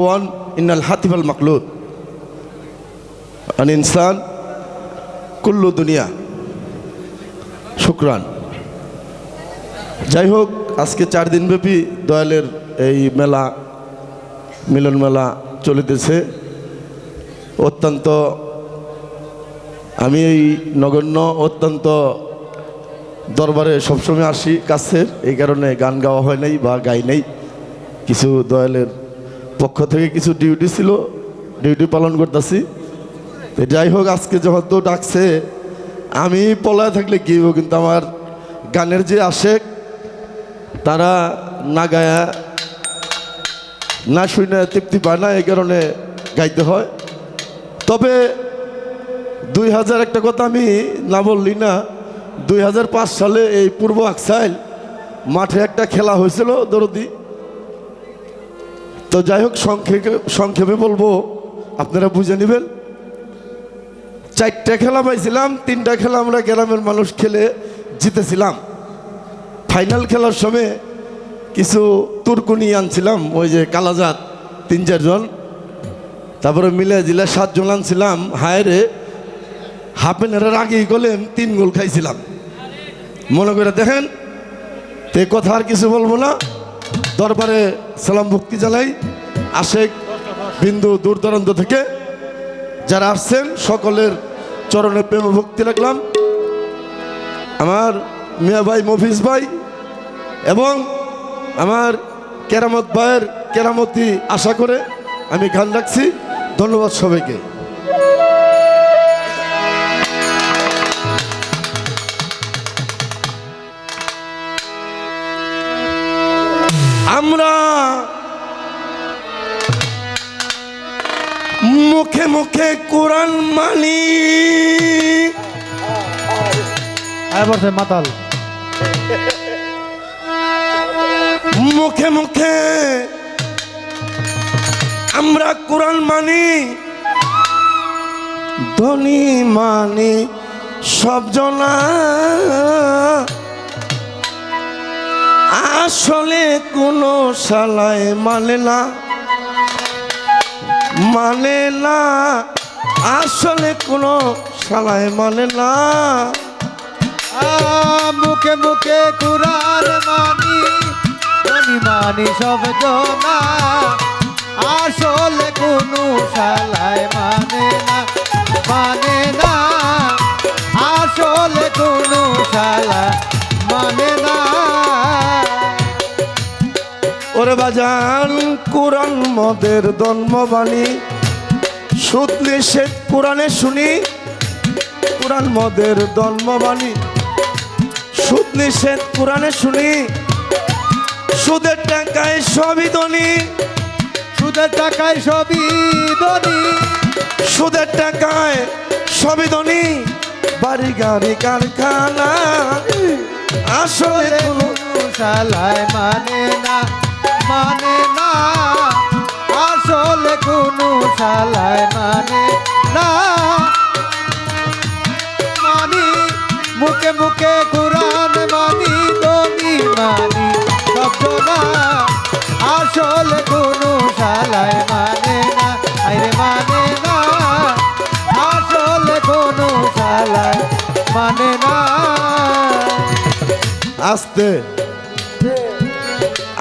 One ইন্নাল হাতিফাল মাকলুদ আন ইনসান কুল্লু দুনিয়া শুক্রান যাই হোক আজকে চার দিনব্যাপী দয়ালের এই মেলা, মিলন মেলা চলিতেছে। অত্যন্ত, আমি এই নগণ্য অত্যন্ত দরবারে সবসময় আসি কাছের, এই কারণে গান গাওয়া হয় নাই বা গাই নাই। কিছু দয়ালের পক্ষ থেকে কিছু ডিউটি ছিল, ডিউটি পালন করতেছি। তো যাই হোক, আজকে যখন তো ডাকছে, আমি পলায় থাকলে হইব কিন্তু আমার গানের যে আশেক, তারা না গায়া, না শুনে তৃপ্তি পায় না, এই কারণে গাইতে হয়। তবে দুই হাজার একটা কথা আমি না বললি না, দুই হাজার পাঁচ সালে এই পূর্ব আকসাইল মাঠে একটা খেলা হয়েছিল দরদি। তো যাই হোক, সংক্ষেপে সংক্ষেপে বলব, আপনারা বুঝে নেবেন। চারটা খেলা পাইছিলাম, তিনটা খেলা আমরা গ্রামের মানুষ খেলে জিতেছিলাম। ফাইনাল খেলার সময় কিছু তুর্কুনি আনছিলাম, ওই যে কালাজাত তিন চারজন তারপরে মিলে জিলে সাতজন আনছিলাম, হায়রে হাফ এনারের আগেই গলেন তিন গোল খাইছিলাম। মনে করে দেখেন, তে কথা আর কিছু বলব না। দরবারে সালাম ভক্তি জানাই। আশেক বিন্দু দূর দূরান্ত থেকে যারা আসছেন, সকলের চরণে প্রেম ভক্তি রাখলাম। আমার মিয়া ভাই মফিজ ভাই এবং আমার কেরামত ভাইয়ের কেরামতি আশা করে আমি গান রাখছি। ধন্যবাদ সবাইকে। আমরা মুখে মুখে কোরআন মানি। মাতাল। মুখে মুখে আমরা কোরআন মানি। ধনী মানি সব জনা। আসলে কোনো শালায় মানে না। মানে না, আসলে কোনো শালায় মানে না। মুখে মুখে কুরার মানি ধনী মানি সব জনা। আসলে কোনো বাজান, কোরআন মদের জন্মবাণী। সুদ নিষেধ কোরআনে শুনি, কোরআন মদের জন্মবাণী। সুদ নিষেধ কোরআনে শুনি, সুদের টাকায় সবই ধনী। সুদের টাকায় সবই ধনী। সুদের টাকায় সবই ধনী। বাড়ি, গাড়ি, কারখানা, আসলে কোনো মানে না। মানে না, আসলে কোনো শালায় মানে না। মানি, মুখে মুখে কোরআন মানি, তুমি মানি শব্দ না, আসলে কোনো শালায় মানে না। আরে মানে না, আসলে কোনো শালায় মানে না। আসতে।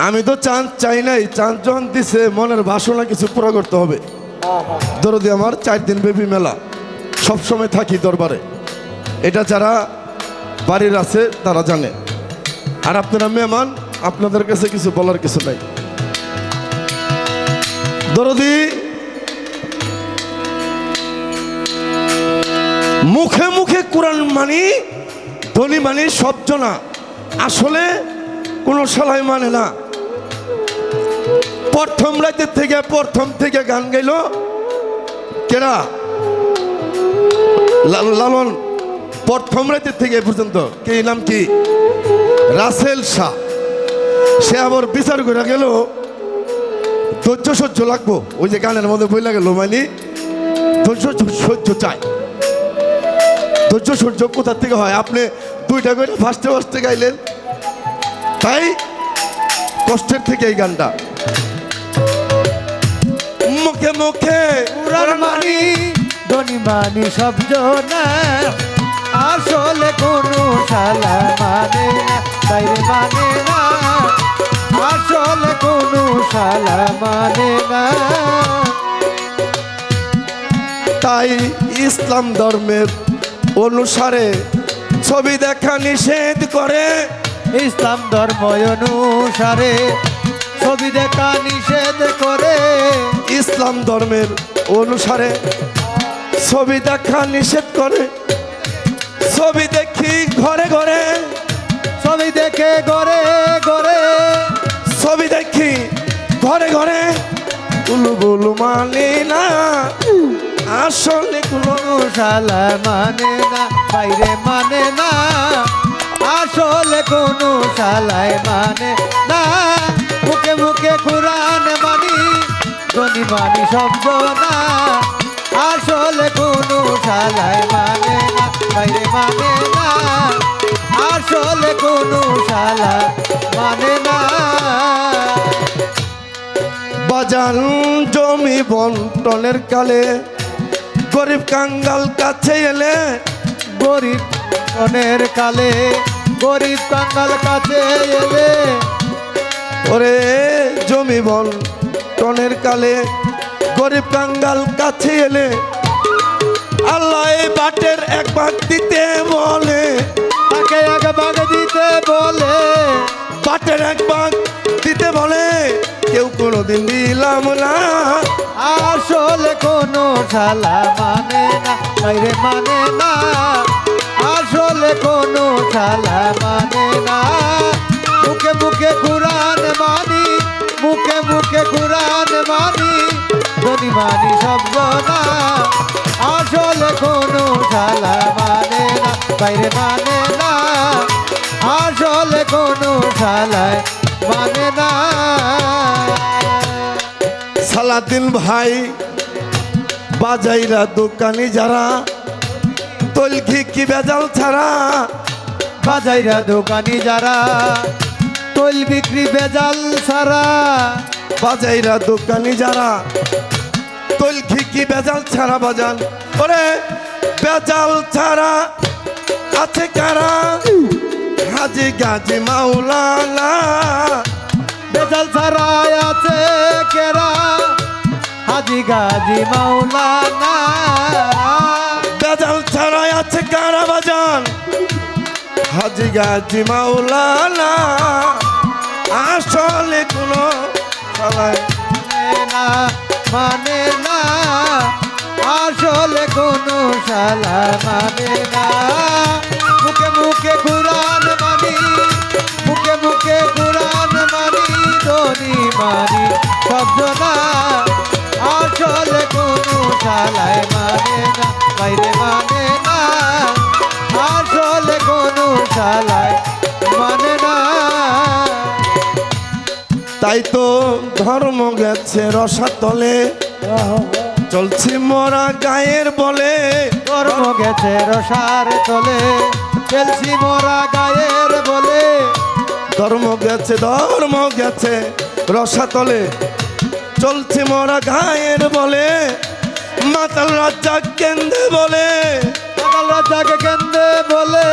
আমি তো চান্স চাই নাই চান্স যখন দিছে, মনের বাসনা কিছু পুরো করতে হবে। দরদি আমার, চার দিন ব্যাপী মেলা। সবসময় থাকি দরবারে। এটা যারা বাড়ির আছে, তারা জানে। আর আপনারা মেহমান, আপনাদের কাছে কিছু বলার কিছু নাই। দরদি, মুখে মুখে কোরআন মানি ধনী মানি সব জনা। আসলে কোনো সালাই মানে না। প্রথম রাতের থেকে প্রথম থেকে গান গাইল। কেনা লালন প্রথম রাতের থেকে পর্যন্ত। কি, নাম কি? রাসেল শাহ। সে আবার বিচার করে গেল। ধৈর্য, সহ্য লাগবো। ওই যে গানের মধ্যে বই লাগে লোমানি ধৈর্য, সহ্য চাই। ধৈর্য, সহ্য কোথার থেকে হয়? আপনি দুইটা করে ফার্স্টে ফার্স্টে গাইলেন। তাই কষ্টের থেকে এই গানটা। মুখে পুরাণ মানি ধনী মানি সব জনা আসলে কোনো শালা মানে না বাইরে মানে না। আসলে কোনো শালা মানে না। তাই ইসলাম ধর্মের অনুসারে ছবি দেখা নিষেধ করে। ইসলাম ধর্ম অনুসারে ছবি দেখা নিষেধ করে ইসলাম ধর্মের অনুসারে ছবি দেখা নিষেধ করে। ছবি দেখি ঘরে ঘরে, ছবি দেখে ঘরে ঘরে, ছবি দেখি ঘরে ঘরে। বুলবুল মানে না, আসলে কোনো শালা মানে না, বাইরে মানে না, আসলে কোনো শালায় মানে না। মুখে কোরআন মানি ধনী মানি শব্দ না। আসলে কোনো শালায় মানে না, বাইরে মানে না। আসলে কোনো শালা মানে না। বাজান জমি বন্টনের কালে গরিব কাঙ্গাল কাছে এলে গরিব অনের কালে, গরিব কাঙ্গাল কাছে এলে ওরে জমি বন্টনের কালে গরিব কাঙ্গাল কাছে এলে আল্লাহ এই বাটের এক ভাগ দিতে বলে। তাকে এক ভাগ দিতে বলে। বাটের এক ভাগ দিতে বলে। কেউ কোনোদিন দিলাম না। আসলে কোনো শালা মানে না বাইরে মানে না। আসলে কোনো শালা মানে না। মুখে মুখে কুরান মানি মুখে মুখে কুরান মানি ধনী মানি শব্দ না আসলে কোনো শালা মানে না বাইরে মানে না আসলে কোনো শালায় মানে না। সালাদিন ভাই বাজাইরা দোকানি যারা তলখি কি বেজাল ছাড়া? বাজাইরা দোকানি যারা তৈল বিক্রি বেজাল সারা বাজাইরা দোকানি যারা তলখি কি বেজাল ছাড়া বাজান? ওরে, বেজাল ছাড়া আছে কারা? হাজি গাজি মাওলানা, বেজাল সারা আছে কেরা? হাজি গাজি মাওলানা। হাজি গাজি মাওলানা, আসলে কোনো মানে না মানে না, আসলে কোনো শালা মানে না। মুখে মুখে কুরান মানি, মুখে মুখে কুরান মানি, ধনী মানি শব্দ না আসলে কোনো শালায় মানে না, বাইরে মানে শালায় মানে না। তাই তো ধর্ম গেছে রসাতলে। চলছে মরা গায়ের বলে। ধর্ম গেছে রসার তলে। চলছি মোরা গায়ের বলে। ধর্ম গেছে ধর্ম গেছে রসাতলে। চলছে মরা গায়ের বলে। মাতাল রাজা কেন্দ্রে বলে। সকাল রাজাকে কেন্দ্রে বলে।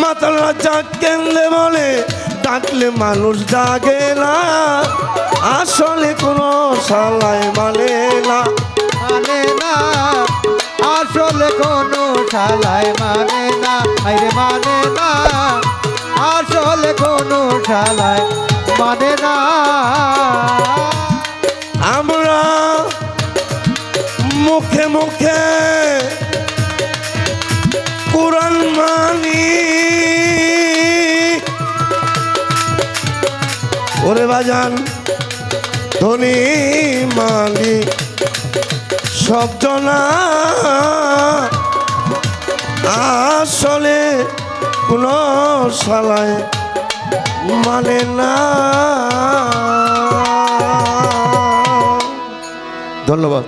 মাতাল রাজা কেন্দ্রে বলে ডাকলে মানুষ জাগে না। আসলে কোনো সালায় মানে না। মানে না আসলে কোনো শালায় মানে না। আইরে মানে না আসলে কোনো শালায় মানে না। আমরা মুখে মুখে বাজান ধনী মালিক শব্দ না আসলে কোন শালায় মানে না। ধন্যবাদ।